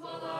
Хвала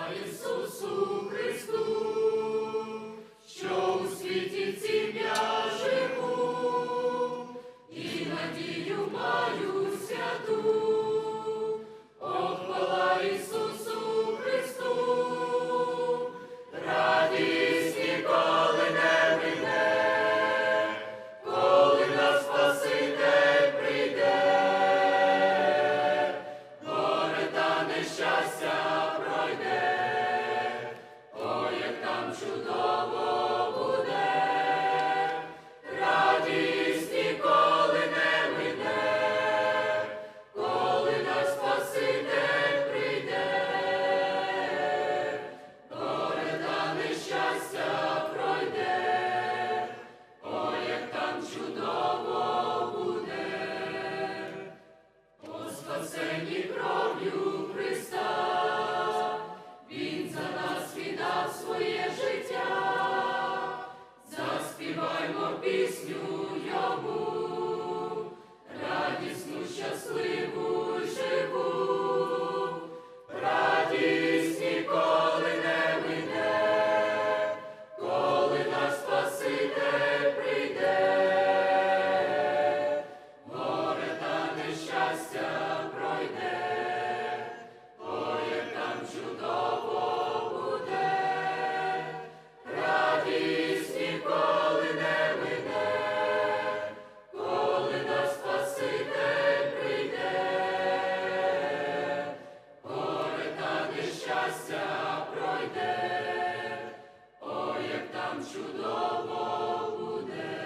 щастя пройде, о, як там чудово буде,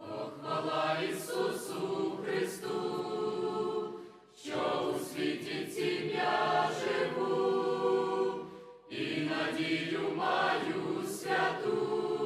О, хвала Ісусу Христу, що у світі цім я живу, і надію маю святу.